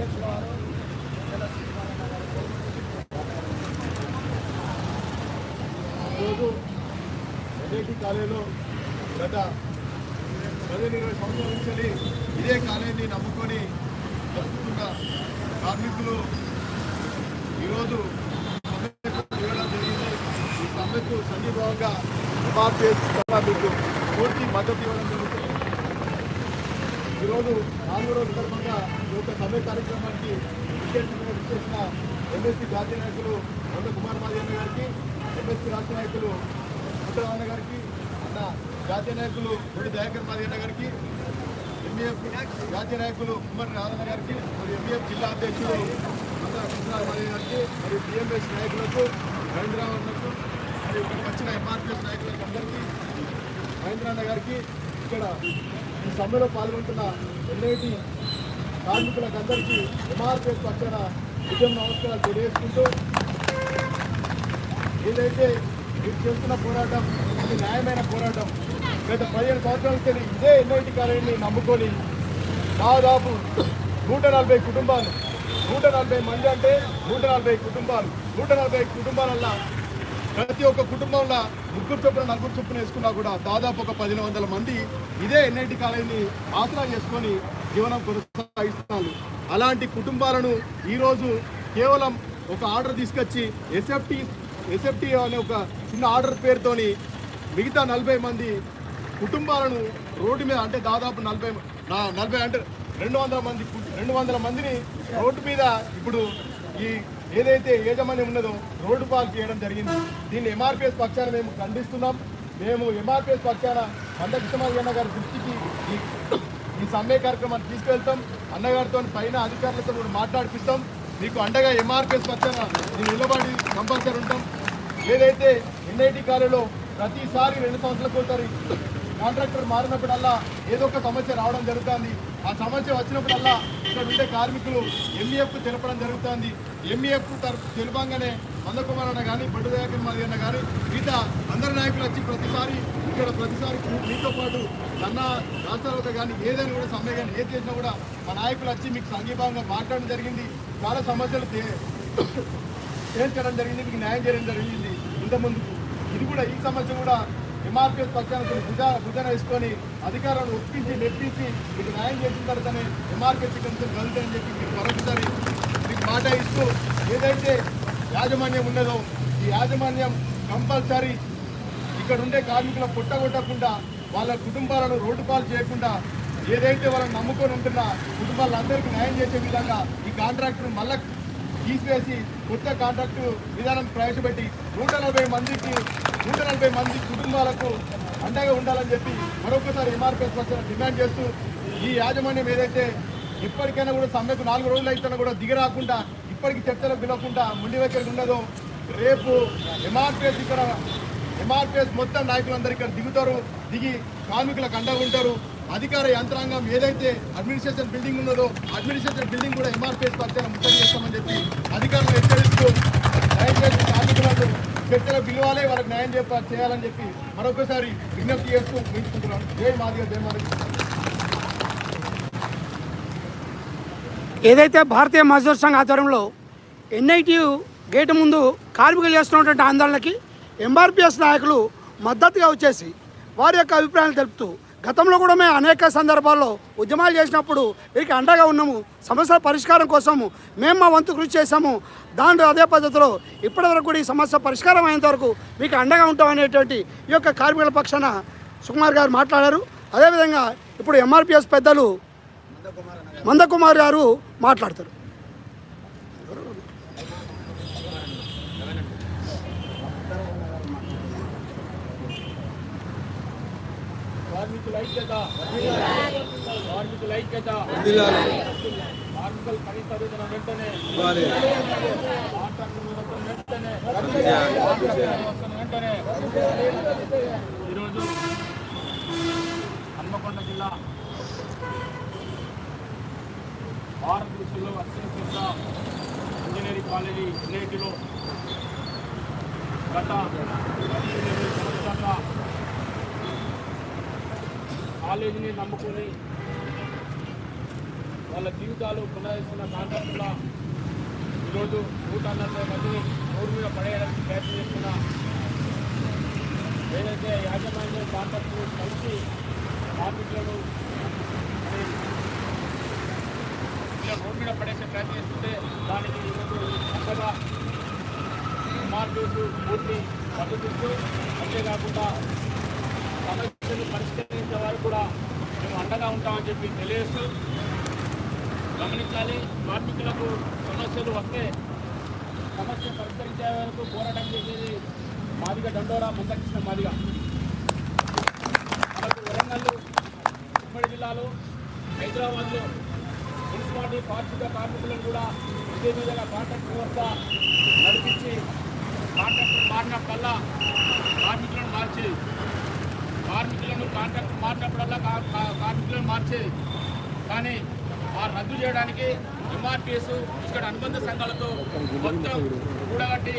అధ్యక్షుల వారు ఈరోజు ఎన్ఐటి కాలేజీలో గత పదిహేను ఇరవై సంవత్సరాల నుంచి ఇదే కాలేజీని నమ్ముకొని బతుకుతున్న కార్మికులు ఈరోజు సమ్మెకు సన్నిభావంగా మీకు పూర్తి మద్దతు ఇవ్వడం జరుగుతుంది. ఈరోజు నాలుగు రోజుల సందర్భంగా యొక్క సమ్మె కార్యక్రమానికి విశేషంగా విచ్చేసిన ఎంఎస్పీ జాతీయ నాయకులు వంద కుమార్ మాదిన్న గారికి ఎంఎస్సీ రాష్ట్ర నాయకులు ముద్దరామన్న గారికి అన్న జాతీయ నాయకులు గుడి దయాకర్ మాదిన్న గారికి ఎంఈఎఫ్ జాతీయ నాయకులు కుమార్ నారాయణ గారికి మరి ఎంఈఎఫ్ జిల్లా అధ్యక్షులు మందర కృష్ణారావు గారికి మరియు టీఎంఎస్ నాయకులకు రవీంద్రరావులకు మరియు ఇక్కడికి వచ్చిన ఎంఆర్పిఎస్ నాయకులకు అందరికీ మహేంద్రన్న గారికి ఇక్కడ ఈ సమ్మెలో పాల్గొంటున్న ఎన్ఐటి కార్మికులకు అందరికీ ఎంఆర్పిఎస్ పక్షాన విజయం నమస్కారాలు తెలియజేసుకుంటూ ఏదైతే మీరు చేస్తున్న పోరాటం ఇది న్యాయమైన పోరాటం. గత పదిహేను సంవత్సరాల ఇదే ఎన్ఐటి కాలేజీని నమ్ముకొని దాదాపు నూట నలభై కుటుంబాలు నూట నలభై మంది అంటే నూట నలభై కుటుంబాలు నూట నలభై కుటుంబాలల్లో ప్రతి ఒక్క కుటుంబంలో ముగ్గురు చొప్పున నలుగురు చొప్పున వేసుకున్నా కూడా దాదాపు ఒక పదిహేను వందల మంది ఇదే ఎన్ఐటి కాలేజీని ఆసరా చేసుకొని జీవనం కొనసాగిస్తున్నారు. అలాంటి కుటుంబాలను ఈరోజు కేవలం ఒక ఆర్డర్ తీసుకొచ్చి ఎస్ఎఫ్టీ ఎస్ఎఫ్టీ అనే ఒక చిన్న ఆర్డర్ పేరుతోని మిగతా నలభై మంది కుటుంబాలను రోడ్డు మీద అంటే దాదాపు నలభై నా- నలభై అంటే రెండు వందల మంది రెండు వందల మందిని రోడ్డు మీద ఇప్పుడు ఈ ఏదైతే యాజమాన్యం ఉన్నదో రోడ్డు పాలు చేయడం జరిగింది. దీన్ని ఎంఆర్పిఎస్ పక్షాన మేము ఖండిస్తున్నాం. మేము ఎంఆర్పిఎస్ పక్షాన మందకృష్ణమారి గారి దృష్టికి ఈ సమ్మె కార్యక్రమాన్ని తీసుకెళ్తాం. అన్నగారితో పైన అధికారులతో కూడా మాట్లాడిపిస్తాం. మీకు అండగా ఎంఆర్పిఎస్ పక్షాన నేను నిలబడి కంపల్సరీ ఉంటాం. ఏదైతే ఎన్ఐటి కాలేలో ప్రతిసారి రెండు సంవత్సరాలకు ఒకసారి కాంట్రాక్టర్ మారినప్పుడల్లా ఏదో ఒక సమస్య రావడం జరుగుతుంది. ఆ సమస్య వచ్చినప్పుడల్లా ఇక్కడ ఉండే కార్మికులు ఎంఈఎఫ్ తెలపడం జరుగుతుంది. ఎంఈఎఫ్ తెలపంగానే మందకుమార్ అన్న కానీ బడ్డు దయాకర్ మాది అన్న కానీ మిగతా అందరి నాయకులు వచ్చి ప్రతిసారి ఇక్కడ ప్రతిసారి మీతో పాటు కన్నా రాష్ట్రాలతో కానీ ఏదైనా కూడా సమ్మె కానీ ఏది చేసినా కూడా మా నాయకులు వచ్చి మీకు సంఘీభావంగా మాట్లాడడం జరిగింది. చాలా సమస్యలు తేల్చడం జరిగింది? మీకు న్యాయం చేయడం జరిగింది ఇంతకుముందు ఇది కూడా ఈ సమస్య కూడా ఎంఆర్పిఎస్ పక్షానికి భుజ భుజన వేసుకొని అధికారులను ఒప్పించి మెప్పించి మీకు న్యాయం చేసిన తర్వాతనే ఎంఆర్పిఎస్ కొంచెం కలుగుతాయని చెప్పి మీకు మరొకసారి మీకు మాట ఇస్తూ ఏదైతే యాజమాన్యం ఉన్నదో ఈ యాజమాన్యం కంపల్సరీ ఇక్కడ ఉండే కార్మికుల పుట్టగొట్టకుండా వాళ్ళ కుటుంబాలను రోడ్డు పాలు చేయకుండా ఏదైతే వాళ్ళని నమ్ముకొని ఉంటున్న కుటుంబాలందరికీ న్యాయం చేసే విధంగా ఈ కాంట్రాక్టును మళ్ళా తీసివేసి కొత్త కాంట్రాక్టు విధానం ప్రవేశపెట్టి నూట నలభై మందికి నూట నలభై మంది కుటుంబాలకు అండగా ఉండాలని చెప్పి మరొకసారి ఎంఆర్పిఎస్ పక్షాన డిమాండ్ చేస్తూ ఈ యాజమాన్యం ఏదైతే ఇప్పటికైనా కూడా సమ్మెకు నాలుగు రోజులు అయితే కూడా దిగరాకుండా ఇప్పటికీ చర్చలకు పిలవకుండా ముండి వైఖరి ఉండదు రేపు ఎంఆర్పిఎస్ ఇక్కడ ఎంఆర్పిఎస్ మొత్తం నాయకులందరూ ఇక్కడ దిగుతారు దిగి కార్మికులకు అండగా ఉంటారు. అధికార యంత్రాంగం ఏదైతే అడ్మినిస్ట్రేషన్ బిల్డింగ్ ఉన్నదో అడ్మినిస్ట్రేషన్ బిల్డింగ్ కూడా ఎంఆర్పిఎస్ పక్షాన ముట్టడి చేస్తామని చెప్పి అధికారులు హెచ్చరిస్తూ దయచేసి కార్మికులకు చర్చలు పిలవాలి వాళ్ళకి న్యాయం చెప్ప చేయాలని చెప్పి మరొకసారి విజ్ఞప్తి చేస్తూ ముగించుకుంటున్నాను జై మాదిగ జై మాదిగ. ఏదైతే భారతీయ మజ్దూర్ సంఘ ఆధ్వర్యంలో ఎన్ఐటి గేటు ముందు కార్మికులు చేస్తున్నటువంటి ఆందోళనకి ఎంఆర్పిఎస్ నాయకులు మద్దతుగా వచ్చేసి వారి యొక్క అభిప్రాయాలు తెలుపుతూ గతంలో కూడా మేము అనేక సందర్భాల్లో ఉద్యమాలు చేసినప్పుడు వీరికి అండగా ఉన్నాము సమస్యల పరిష్కారం కోసము మేము మా వంతు కృషి చేశాము. దాంట్లో అదే పద్ధతిలో ఇప్పటివరకు కూడా ఈ సమస్య పరిష్కారం అయ్యేంత వరకు మీకు అండగా ఉంటాం అనేటువంటి ఈ యొక్క కార్మికుల పక్షాన సుకుమార్ గారు మాట్లాడారు. అదేవిధంగా ఇప్పుడు ఎంఆర్పిఎస్ పెద్దలు మందకుమార్ గారు మాట్లాడతారు. కార్మికుల ఐక్యత. కార్మికుల ఐక్యత. కార్మికుల కనీస వేతన వెంటనే. వెంటనే. ఈరోజు హన్మకొండ జిల్లా భారతదేశంలో అత్యంత ఇంజనీరింగ్ కాలేజీ ఎన్ఐటిలో గత పదిహేను సంవత్సరాల కాలేజీని నమ్ముకొని వాళ్ళ జీవితాలు పునరుద్ధరిస్తున్న కాంట్రాక్టుల ఈరోజు నూట నలభై మందిని రోడ్డు మీద పడేయడానికి ప్రయత్నం చేస్తున్న ఏదైతే యాజమాన్యం కాంట్రాక్టులు కలిసి కార్మికులను మరి రోడ్డు మీద పడేసే ప్రయత్నం చేస్తుంటే దానికి ఈరోజు చక్కగా మార్పులు పూర్తి మద్దతు అంతేకాకుండా సమస్యలు పరిష్కరించే అండగా ఉంటామని చెప్పి తెలియజేస్తూ గమనించాలి. కార్మికులకు సమస్యలు వస్తే సమస్య పరిష్కరించే వరకు పోరాటం చేసేది మాదిగ దండోరా ముందకృష్ణ మాదిగ. మనకు వరంగల్ ఉమ్మడి జిల్లాలో హైదరాబాద్లో మున్సిపాలిటీ పారిశుద్ధ కార్మికులను కూడా ఇదే విధంగా కాంట్రాక్ట్ వ్యవస్థ నడిపించి కాంట్రాక్టర్ మారినప్పుడల్లా కార్మికులను మార్చి కార్మికులను కాంట్రాక్ట్ మార్చినప్పుడల్లా కా- కార్మికులను మార్చేది. కానీ ఆ రద్దు చేయడానికి ఎంఆర్పిఎస్ ఇక్కడ అనుబంధ సంఘాలతో మొత్తం కూడగట్టి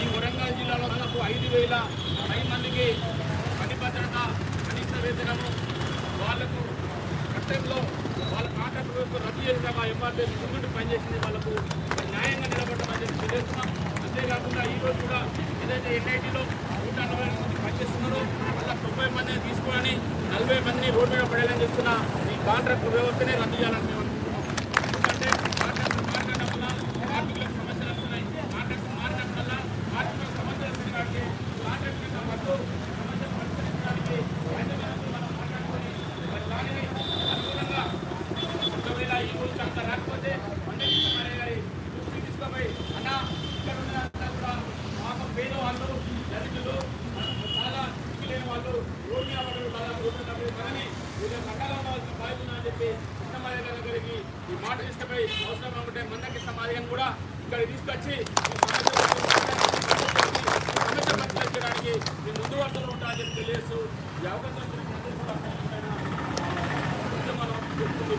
ఈ వరంగల్ జిల్లాలో మనకు ఐదు వేల పది మందికి పని భద్రత కనీస వేతనము వాళ్ళకు చట్టంలో వాళ్ళ కాంట్రాక్ట్ వ్యవస్థ రద్దు చేసినాక ఎంఆర్పిఎస్ ముందుండి పనిచేసింది వాళ్ళకు న్యాయంగా నిలబడమని చెప్పి తెలియజేస్తున్నాం. అంతేకాకుండా ఈ రోజు కూడా ఏదైతే ఎన్ఐటీలో నూట అరవై మంది పనిచేస్తున్నారో అలా తొంభై మందిని తీసుకొని నలభై మందిని రోడ్డు మీద పడేయాలని చెప్తున్న ఈ కాంట్రాక్ట్ వ్యవస్థనే రద్దు చేయాలని మేము అనుకుంటున్నాం ఎందుకంటే కాంట్రాక్ట్ మారినప్పుడు కార్మికులకు సమస్యలు వస్తున్నాయి కాంట్రాక్ట్ మారినప్పుడల్లా కార్మికులకు సమస్యలు వస్తున్నాయి కాబట్టి కాంట్రాక్ట్ యొక్క వద్దు సమస్యలు పరిష్కరించడానికి యాజమాన్యంతో మనం మాట్లాడుకొని మరి దానిని అనుగుణంగా ఒకవేళ ఈ రోజు అంత రాకపోతే మండలి గారి దృష్టికి తీసుకుపోయి అన్న ఇక్కడ ఉన్నదంతా కూడా పాపం పేదవాళ్ళు దళితులు చాలా లేని వాళ్ళు రోడ్డు మీద పడ్డారు చాలా రోడ్డు మీద పడని వీళ్ళ సకాలం కావాల్సిన బాధ్యత అని చెప్పి కృష్ణమాయ గారికి ఈ మాట తీసుకుపోయి అవసరం ఉంటే మంద కృష్ణమాయ కూడా ఇక్కడ తీసుకొచ్చి ఈ సమస్య పరిష్కరించడానికి మీ ముందు వరుసలో ఉంటామని చెప్పి తెలియజేస్తూ ఈ అవకాశం ఇచ్చిన ప్రజలకు కూడా ఉద్యమం చెప్తుంది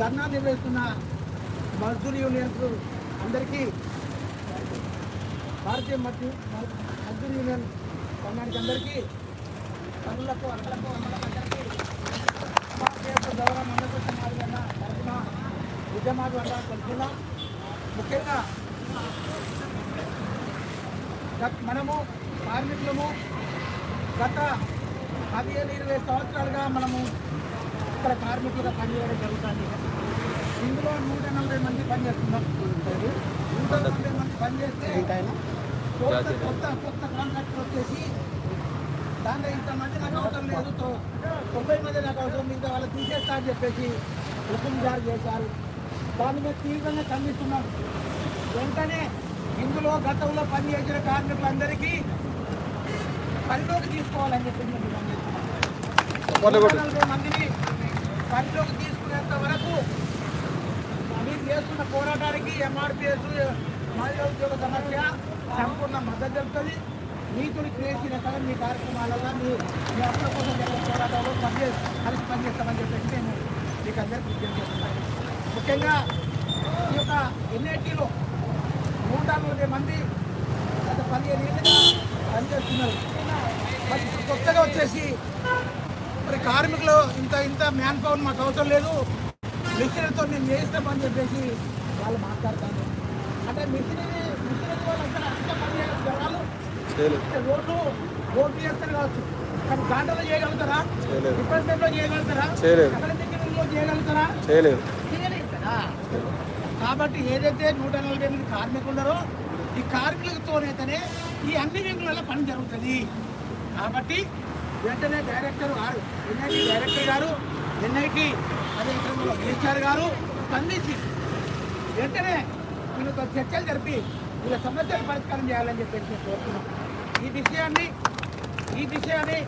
ధర్నా నిర్వహిస్తున్న మజ్దూర్ యూనియన్స్ అందరికీ భారతీయ మజ్దూ మజ్దూర్ యూనియన్ సంఘానికి అందరికీ పనులకు అక్కలకు అమ్మలకందరికీ గౌరవం అందరికీ మండలి తరఫున ఉద్యమాలు వల్ల తెలుపుతున్నాం ముఖ్యంగా గత- మనము కార్మికులము గత పదిహేను ఇరవై సంవత్సరాలుగా మనము ఇక్కడ కార్మికులుగా పనిచేయడం జరుగుతుంది. ఇందులో నూట నలభై మంది పనిచేస్తున్నాం నూట నలభై మంది పనిచేస్తే కొత్త కొత్త కొత్త కాంట్రాక్టర్ వచ్చేసి దాంట్లో ఇంతమంది నాకు అవసరం లేదు. తొంభై మంది నాకు అవసరం మిగతా వాళ్ళు తీసేస్తా అని చెప్పేసి హుకుం జారీ చేశారు. దాని మీద తీవ్రంగా ఖండిస్తున్నాం. వెంటనే ఇందులో గతంలో పనిచేసిన కార్మికులందరికీ పనిలోకి తీసుకోవాలని చెప్పి నలభై మందిని పరిధిలోకి తీసుకునేంత వరకు మీరు చేస్తున్న పోరాటానికి ఎంఆర్పిఎస్ మహిళా ఉద్యోగ సమస్య సంపూర్ణ మద్దతు తెలుపుతుంది. నీతులు చేసిన కదా మీ కార్యక్రమాలలో మీ మీ అప్పుల కోసం జరిగిన పోరాటాలు పనిచే కలిసి పనిచేస్తామని చెప్పేసి నేను మీకు అందరికీ విజ్ఞప్తి చేస్తున్నాను. ముఖ్యంగా ఈ యొక్క ఎన్ఐటీలో నూట నలభై మంది గత పదిహేను ఏళ్ళుగా పనిచేస్తున్నారు. మరి కొత్తగా వచ్చేసి మరి కార్మికులు ఇంత ఇంత మ్యాన్ పవర్ మాకు అవసరం లేదు. మిషనరీతో మేము చేయిస్తామని చెప్పేసి వాళ్ళు మాట్లాడతారు. అంటే మిషనరీ మిషనరీ వాళ్ళు అక్కడ అంత పని అంటే రోడ్లు రోడ్లు చేస్తారు కావచ్చు. కానీ దాంట్లో చేయగలుగుతారా? డిపార్ట్మెంట్లో చేయగలుగుతారా? చేయగలుగుతారా? చేయలేదు. కాబట్టి ఏదైతే నూట నలభై ఎనిమిది కార్మికులు ఉన్నారో ఈ కార్మికులతోనైతేనే ఈ అన్ని వింగులలో పని జరుగుతుంది. కాబట్టి వెంటనే డైరెక్టర్ గారు ఎన్ఐటి డైరెక్టర్ గారు ఎన్ఐటి అదే క్రమంలో మినిస్టర్ గారు స్పందించి వెంటనే వీళ్ళతో చర్చలు జరిపి వీళ్ళ సమస్యలు పరిష్కారం చేయాలని చెప్పేసి నేను కోరుతున్నాం ఈ విషయాన్ని ఈ విషయాన్ని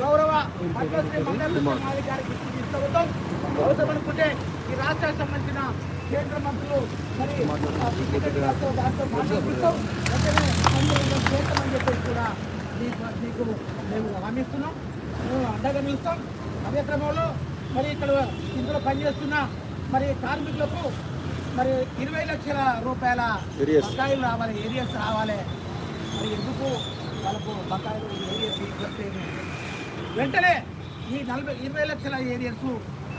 గౌరవ పద్మశ్రీ మండలి కుమారి గారికి అవసరం అనుకుంటే ఈ రాష్ట్రానికి సంబంధించిన కేంద్ర మంత్రులు మరి దాంతో మాట్లాడుకుంటాం వెంటనే మంత్రులను చేస్తామని చెప్పేసి కూడా మీకు మీకు మేము హామీస్తున్నాం. మేము అండగా నిలుస్తాం. అదే క్రమంలో మరి ఇక్కడ ఇందులో పనిచేస్తున్న మరి కార్మికులకు మరి ఇరవై లక్షల రూపాయల బకాయిలు రావాలి ఏరియాస్ రావాలి. మరి ఎందుకు వాళ్ళకు బకాయిలు ఏరియాస్ ఇవ్వట్లేదు? వెంటనే ఈ నలభై ఇరవై లక్షల ఏరియాస్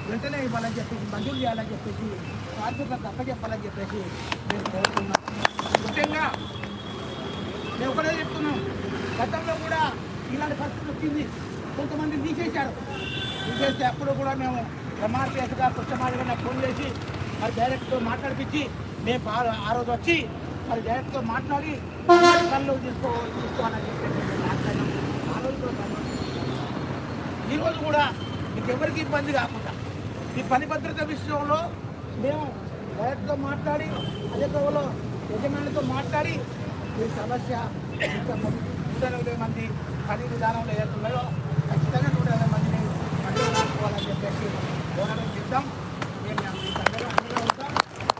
వెంటనే ఇవ్వాలని చెప్పేసి మంజూరు చేయాలని చెప్పేసి కార్మికులకు అప్పచెప్పాలని చెప్పేసి మేము కోరుతున్నాం. ముఖ్యంగా మేము ఒకటే చెప్తున్నాం. గతంలో కూడా ఇలాంటి పరిస్థితి వచ్చింది. కొంతమంది తీసేశారు. తీసేస్తే అప్పుడు కూడా మేము ఎంఆర్పిఎస్గా పుచ్చమాదిగా నాకు ఫోన్ చేసి మరి డైరెక్ట్తో మాట్లాడిపించి మేము ఆ- రోజు వచ్చి మరి డైరెక్ట్తో మాట్లాడి కళ్ళు తీసుకో తీసుకోవాలని చెప్పి మాట్లాడినాం. ఆ రోజు కూడా పనులు ఈ రోజు కూడా మీకు ఎవరికి ఇబ్బంది కాకుండా ఈ పని భద్రత విషయంలో మేము డైరెక్ట్తో మాట్లాడి అదే క్రమంలో యజమానితో మాట్లాడి ఈ సమస్య ఇంకా నూట ఎనభై మంది పని విధానంలో ఏదైతున్నాయో ఖచ్చితంగా నూట ఎనభై మందిని పని రాసుకోవాలని చెప్పేసి పోరాటం చేద్దాం. మేము మీ సంఘంలో అందులో ఉంటాం.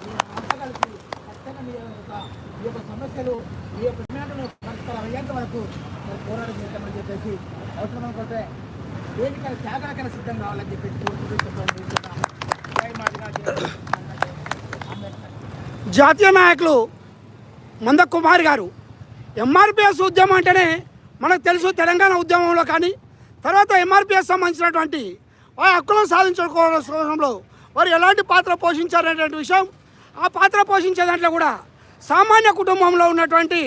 మీ అంతా కలిసి ఖచ్చితంగా మీ యొక్క ఈ యొక్క సమస్యలు ఈ యొక్క డిమాండ్ను పరిష్కారం అయ్యేంత వరకు పోరాటం చేద్దామని చెప్పేసి అవసరం అనుకుంటే వేదిక త్యాగాలకైనా సిద్ధం కావాలని చెప్పేసి కోరుకుంటూ చెప్పడం జై మాదిగా అంబేద్కర్. జాతీయ నాయకులు మంద కుమార్ గారు ఎంఆర్పిఎస్ ఉద్యమం అంటేనే మనకు తెలుసు తెలంగాణ ఉద్యమంలో కానీ తర్వాత ఎంఆర్పిఎస్ సంబంధించినటువంటి వారి హక్కులను సాధించుకోవడంలో వారు ఎలాంటి పాత్ర పోషించారనేటువంటి విషయం ఆ పాత్ర పోషించే దాంట్లో కూడా సామాన్య కుటుంబంలో ఉన్నటువంటి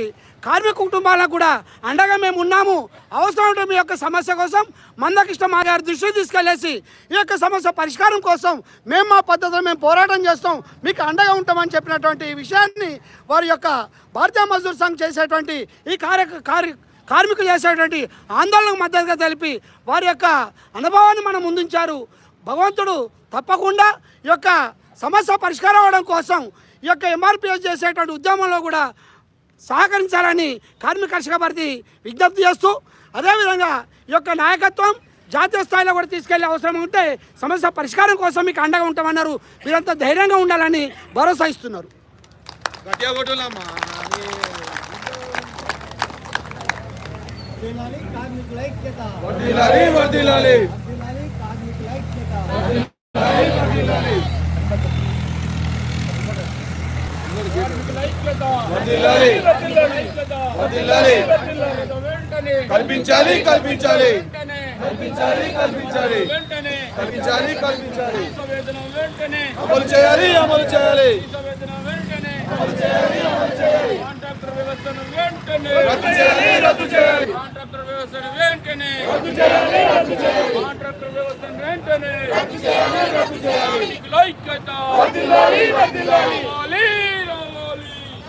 కార్మిక కుటుంబాలకు కూడా అండగా మేము ఉన్నాము. అవసరం ఉంటే మీ యొక్క సమస్య కోసం మందకృష్ణ మా గారి దృష్టికి తీసుకెళ్ళేసి ఈ యొక్క సమస్య పరిష్కారం కోసం మేము మా పద్ధతిలో మేము పోరాటం చేస్తాం. మీకు అండగా ఉంటామని చెప్పినటువంటి ఈ విషయాన్ని వారి యొక్క భారతీయ మజ్దూర్ సంఘ్ చేసేటువంటి ఈ కార్య కార్య కార్మికులు చేసేటువంటి ఆందోళనకు మద్దతుగా తెలిపి వారి యొక్క అనుభవాన్ని మనం ముందుంచారు. భగవంతుడు తప్పకుండా ఈ యొక్క సమస్య పరిష్కారం అవడం కోసం ఈ యొక్క ఎంఆర్పిఎస్ చేసేటువంటి ఉద్యమంలో కూడా సహకరించాలని కార్మిక కర్షక భర్తీ విజ్ఞప్తి చేస్తూ అదేవిధంగా ఈ యొక్క నాయకత్వం జాతీయ స్థాయిలో కూడా తీసుకెళ్ళే అవసరం ఉంటే సమస్య పరిష్కారం కోసం మీకు అండగా ఉంటామన్నారు. మీరంతా ధైర్యంగా ఉండాలని భరోసా ఇస్తున్నారు. కార్మికుల ఐక్యత. కల్పించాలి. కల్పించాలి. కల్పించాలి కల్పించాలి. కల్పించాలి కల్పించాలి. వేతన వెంటనే అమలు చేయాలి అమలు చేయాలి. వేతన వెంటనే కాంట్రాక్టర్ వ్యవస్థను వెంటనే రద్దు చేయాలి రద్దు చేయాలి. కాంట్రాక్టర్ వ్యవస్థను వెంటనే వెంటనే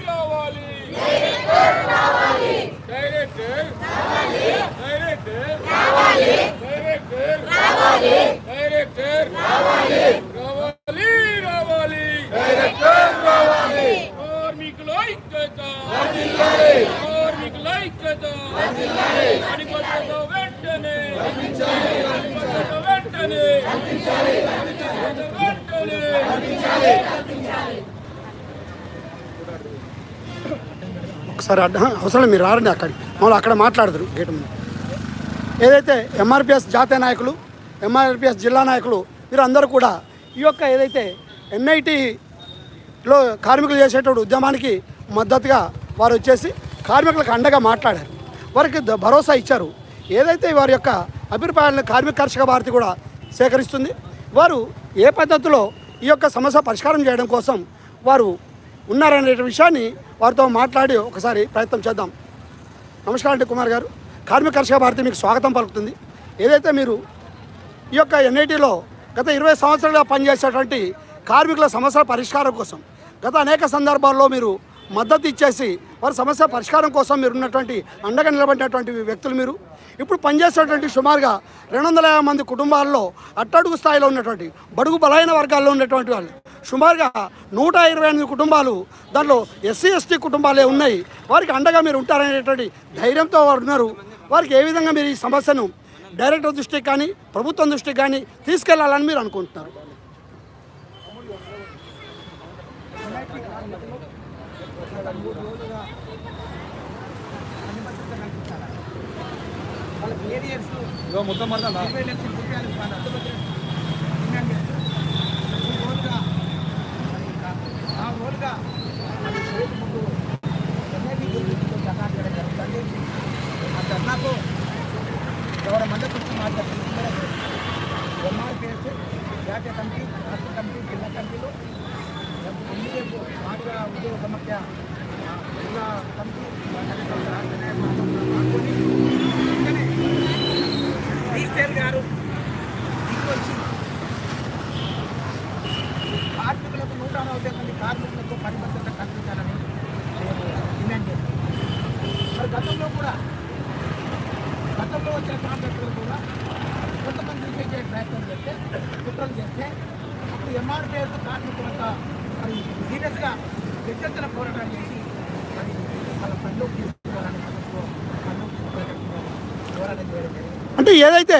రావాలి రావాలి డైరెక్టర్ డైరెక్టర్ డైరెక్టర్ డైరెక్టర్ రావాలి రావాలి కార్మికుల ఐక్యత కార్మికుల ఐక్యత పని భద్రత వెంటనే పని భద్రత వెంటనే వెంటనే ఒకసారి అడ్డ అవసరం మీరు రారండి అక్కడికి. మళ్ళీ అక్కడ మాట్లాడదురు గేట్ ముందు. ఏదైతే ఎంఆర్పిఎస్ జాతీయ నాయకులు ఎంఆర్పిఎస్ జిల్లా నాయకులు వీరందరూ కూడా ఈ యొక్క ఏదైతే ఎన్ఐటిలో కార్మికులు చేసేటువంటి ఉద్యమానికి మద్దతుగా వారు వచ్చేసి కార్మికులకు అండగా మాట్లాడారు. వారికి ద- భరోసా ఇచ్చారు. ఏదైతే వారి యొక్క అభిప్రాయాలను కార్మిక కర్షక భారతి కూడా సేకరిస్తుంది వారు ఏ పద్ధతిలో ఈ యొక్క సమస్య పరిష్కారం చేయడం కోసం వారు ఉన్నారనే విషయాన్ని వారితో మాట్లాడి ఒకసారి ప్రయత్నం చేద్దాం. నమస్కారం అండి కుమార్ గారు. కార్మిక కర్షక భారతి మీకు స్వాగతం పలుకుతుంది. ఏదైతే మీరు ఈ యొక్క ఎన్ఐటీలో గత ఇరవై సంవత్సరాలుగా పనిచేసేటువంటి కార్మికుల సమస్యల పరిష్కారం కోసం గత అనేక సందర్భాల్లో మీరు మద్దతు ఇచ్చేసి వారి సమస్య పరిష్కారం కోసం మీరు ఉన్నటువంటి అండగా నిలబడినటువంటి వ్యక్తులు మీరు. ఇప్పుడు పనిచేసేటువంటి సుమారుగా రెండు వందల యాభై మంది కుటుంబాల్లో అట్టడుగు స్థాయిలో ఉన్నటువంటి బడుగు బలహీన వర్గాల్లో ఉన్నటువంటి వాళ్ళు. సుమారుగా నూట ఇరవై ఎనిమిది కుటుంబాలు దాంట్లో ఎస్సీ ఎస్టీ కుటుంబాలే ఉన్నాయి. వారికి అండగా మీరు ఉంటారనేటువంటి ధైర్యంతో వారు ఉన్నారు. వారికి ఏ విధంగా మీరు ఈ సమస్యను డైరెక్టర్ దృష్టికి కానీ ప్రభుత్వం దృష్టికి కానీ తీసుకెళ్ళాలని మీరు అనుకుంటున్నారు ఎన్ఐటి కార్మికులు గత మూడు రోజులుగా అనుమతిత కల్పించాలి వాళ్ళకి ఏరియాస్ ఇరవై లక్షల రూపాయలు వాళ్ళ అడ్డుపత్రి డిమాండ్ చేస్తారు మూడు రోజులుగా మరి ఇంకా నాలుగు రోజులుగా మరి రేపు ముందు ఎన్ఐటి ముందు ధర్నా చేయడం జరుగుతుంది ఆ ధర్నాకు ఎవరి మద్దతు ఇచ్చి మాట్లాడుతున్నారు ఎంఆర్పిఎస్ జాతీయ కమిటీ రాష్ట్ర కమిటీ జిల్లా కమిటీలు ఎన్డీఎఫ్ మాదిగా ఉద్యోగ సమస్య ఆ, జిల్లా కమిటీ రాష్ట్ర నాయకులు పాల్గొని వెంటనే రిజిస్టర్ గారు తీసుకొచ్చి కార్మికులకు నూట నలభై మంది కార్మికులకు పని భద్రత కల్పించాలని మేము డిమాండ్ చేస్తాం మరి గతంలో కూడా గతంలో వచ్చిన కాంట్రాక్టర్లు కూడా కొంతమంది తీసేసే ప్రయత్నం చేస్తే కుట్రలు చేస్తే అప్పుడు ఎంఆర్పిఎస్ కార్మికులంతా మరి సీరియస్గా పెద్దెత్తున పోరాటం చేసి మరి వాళ్ళ పనిలోకి తీసుకోవాలని పోరాటం చేయడం అంటే ఏదైతే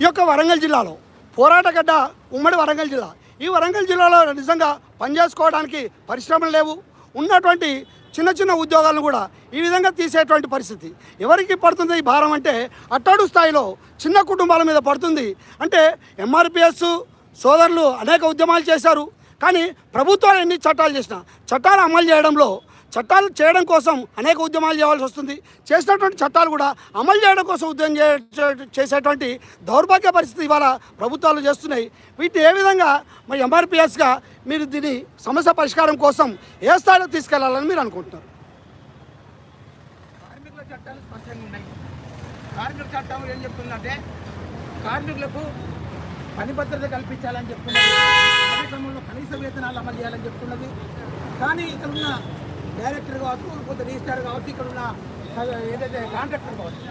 ఈ యొక్క వరంగల్ జిల్లాలో పోరాటగడ్డ ఉమ్మడి వరంగల్ జిల్లా ఈ వరంగల్ జిల్లాలో నిజంగా పనిచేసుకోవడానికి పరిశ్రమలు లేవు ఉన్నటువంటి చిన్న చిన్న ఉద్యోగాలను కూడా ఈ విధంగా తీసేటువంటి పరిస్థితి. ఎవరికి పడుతుంది ఈ భారం అంటే అట్టడు స్థాయిలో చిన్న కుటుంబాల మీద పడుతుంది. అంటే ఎంఆర్పిఎస్ సోదరులు అనేక ఉద్యమాలు చేశారు. కానీ ప్రభుత్వాలు ఎన్ని చట్టాలు చేసినా చట్టాలు అమలు చేయడంలో చట్టాలు చేయడం కోసం అనేక ఉద్యమాలు చేయాల్సి వస్తుంది. చేసినటువంటి చట్టాలు కూడా అమలు చేయడం కోసం ఉద్యమం చేసేటువంటి దౌర్భాగ్య పరిస్థితి ఇవాళ ప్రభుత్వాలు చేస్తున్నాయి. వీటిని ఏ విధంగా మరి ఎంఆర్పిఎస్గా మీరు దీని సమస్య పరిష్కారం కోసం ఏ స్థాయిలో తీసుకెళ్ళాలని మీరు అనుకుంటున్నారు? కార్మికుల చట్టాలు స్పష్టంగా ఉన్నాయి. కార్మిక చట్టం ఏం చెప్తుందంటే కార్మికులకు పని భద్రత కల్పించాలని చెప్తున్నది కార్యక్రమంలో కనీస వేతనాలు అమలు చేయాలని చెప్తున్నది. కానీ ఇక్కడ ఉన్న డైరెక్టర్ కావచ్చు కొంత రిజిస్టార్ కావచ్చు ఇక్కడ ఉన్న ఏదైతే కాంట్రాక్టర్ కావచ్చు.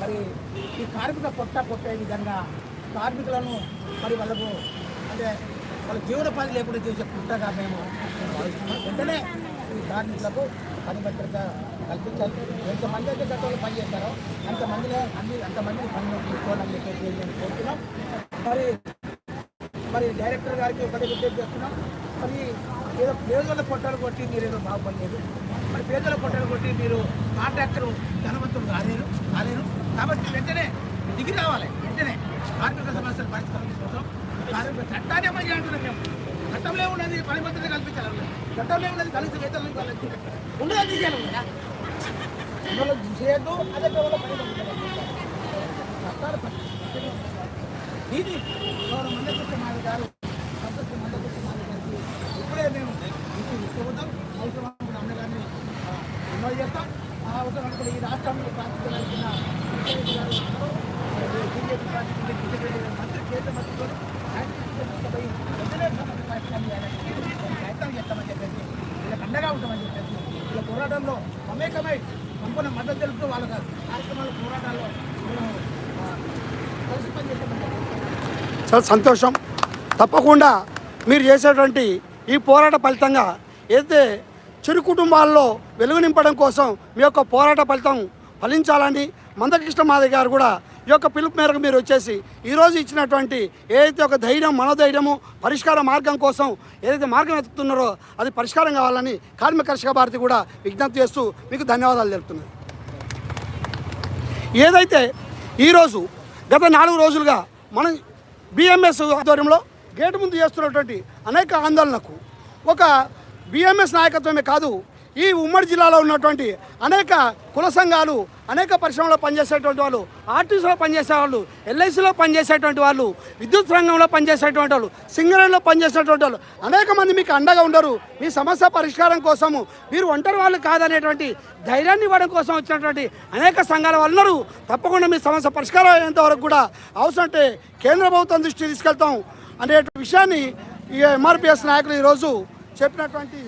మరి ఈ కార్మిక పొట్ట పొట్టే విధంగా కార్మికులను మరి వాళ్ళకు అంటే వాళ్ళ జీవనోపాధి లేకుండా చేసే పుట్టగా మేము మేము భావిస్తున్నాం. వెంటనే ఈ కార్మికులకు పని భద్రత కల్పించాలి. ఎంతమంది అయితే గతంలో పని చేస్తారో అంతమందినే అన్ని అంతమందిని పనిలో తీసుకోవాలని చెప్పేసి నేను కోరుతున్నాం. మరి మరి డైరెక్టర్ గారికి ఒకటి విజ్ఞప్తి చేస్తున్నాం. మరి ఏదో పేదల పొట్టలు కొట్టి మీరు ఏదో బాగుపడలేదు. మరి పేదల పొట్టలు కొట్టి మీరు కాంట్రాక్టర్ ధనవంతులు కాలేరు కాలేరు. కాబట్టి వెంటనే దిగి రావాలి వెంటనే కార్మిక సమస్యలు పరిష్కారం కోసం. కార్మిక చట్టాన్ని అమలు చేయాలంటున్నాం మేము. చట్టంలో ఉన్నది పని భద్రత కల్పించాలి చట్టంలో ఉన్నది కలిసి వేతలు కల్పించాలి ఉన్నది చేయాలి కదా అదే కేవలం పని చట్టాలు దీన్ని గౌరవ గారు సంతోష మందకృష్ణ మాది గారికి ఇప్పుడే మేము ఇచ్చి తీసుకుపోతాం అవసరం అనుకున్న అన్నగారిని ఆ, ఇన్వాల్వ్ చేస్తాం ఆ అవసరం అనుకున్న ఈ రాష్ట్రంలో ప్రాతినిధ్యం గారు ఉన్నారు. మరి బీజేపీ పార్టీ నుండి బీజేపీ మంత్రి కేంద్ర మంత్రులు ఆయన తీసుకుపోయి వెంటనే సమస్య పరిష్కారం చేయాలని మేము ప్రయత్నం చేస్తామని చెప్పేసి వీళ్ళకి అండగా ఉంటామని చెప్పేసి వీళ్ళ పోరాటంలో మమేకమై సంపూర్ణ మద్దతు తెలుపుతూ వాళ్ళ కార్యక్రమాల పోరాటాల్లో మేము ఆ, కలిసి పనిచేస్తామని చెప్పేసి చాలా సంతోషం. తప్పకుండా మీరు చేసేటువంటి ఈ పోరాట ఫలితంగా ఏదైతే చిరు కుటుంబాల్లో వెలుగు నింపడం కోసం మీ యొక్క పోరాట ఫలితం ఫలించాలని మందకృష్ణ మాధవ్ గారు కూడా ఈ యొక్క పిలుపు మేరకు మీరు వచ్చేసి ఈరోజు ఇచ్చినటువంటి ఏదైతే ఒక ధైర్యం మనోధైర్యము పరిష్కార మార్గం కోసం ఏదైతే మార్గం వెతుకుతున్నారో అది పరిష్కారం కావాలని కార్మిక కర్షక భారతి కూడా విజ్ఞప్తి చేస్తూ మీకు ధన్యవాదాలు తెలుపుతున్నారు ఏదైతే ఈరోజు గత నాలుగు రోజులుగా మనం బిఎంఎస్ ఆధ్వర్యంలో గేటు ముందు చేస్తున్నటువంటి అనేక ఆందోళనకు ఒక బిఎంఎస్ నాయకత్వమే కాదు ఈ ఉమ్మడి జిల్లాలో ఉన్నటువంటి అనేక కుల సంఘాలు అనేక పరిశ్రమలో పనిచేసేటువంటి వాళ్ళు ఆర్టీసీలో పనిచేసే వాళ్ళు ఎల్ఐసిలో పనిచేసేటువంటి వాళ్ళు విద్యుత్ రంగంలో పనిచేసేటువంటి వాళ్ళు సింగరేణిలో పనిచేసేటువంటి వాళ్ళు అనేక మంది మీకు అండగా ఉండరు. మీ సమస్య పరిష్కారం కోసము మీరు ఒంటరి వాళ్ళు కాదనేటువంటి ధైర్యాన్ని ఇవ్వడం కోసం వచ్చినటువంటి అనేక సంఘాల వాళ్ళు ఉన్నారు. తప్పకుండా మీ సమస్య పరిష్కారం అయ్యేంత వరకు కూడా అవసరం అంటే కేంద్ర ప్రభుత్వం దృష్టి తీసుకెళ్తాం అనే విషయాన్ని ఈ ఎంఆర్పిఎస్ నాయకులు ఈరోజు చెప్పినటువంటి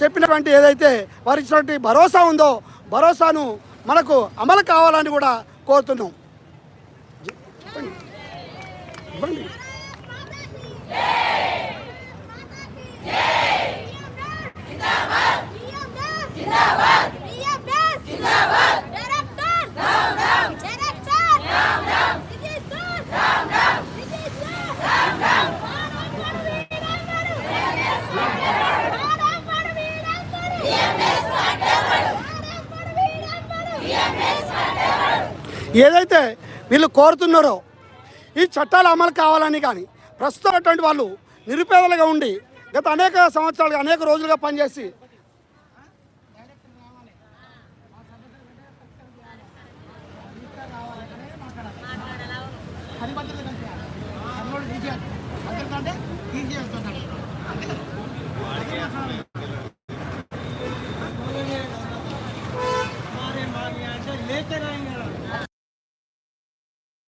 చెప్పినటువంటి ఏదైతే వారు ఇచ్చినటువంటి భరోసా ఉందో భరోసాను మనకు అమలు కావాలని కూడా కోరుతున్నాం చెప్పండి. ఇవ్వండి. ఏదైతే వీళ్ళు కోరుతున్నారో ఈ చట్టాలు అమలు కావాలని కానీ ప్రస్తుతం అటువంటి వాళ్ళు నిరుపేదలుగా ఉండి గత అనేక సంవత్సరాలుగా అనేక రోజులుగా పనిచేసి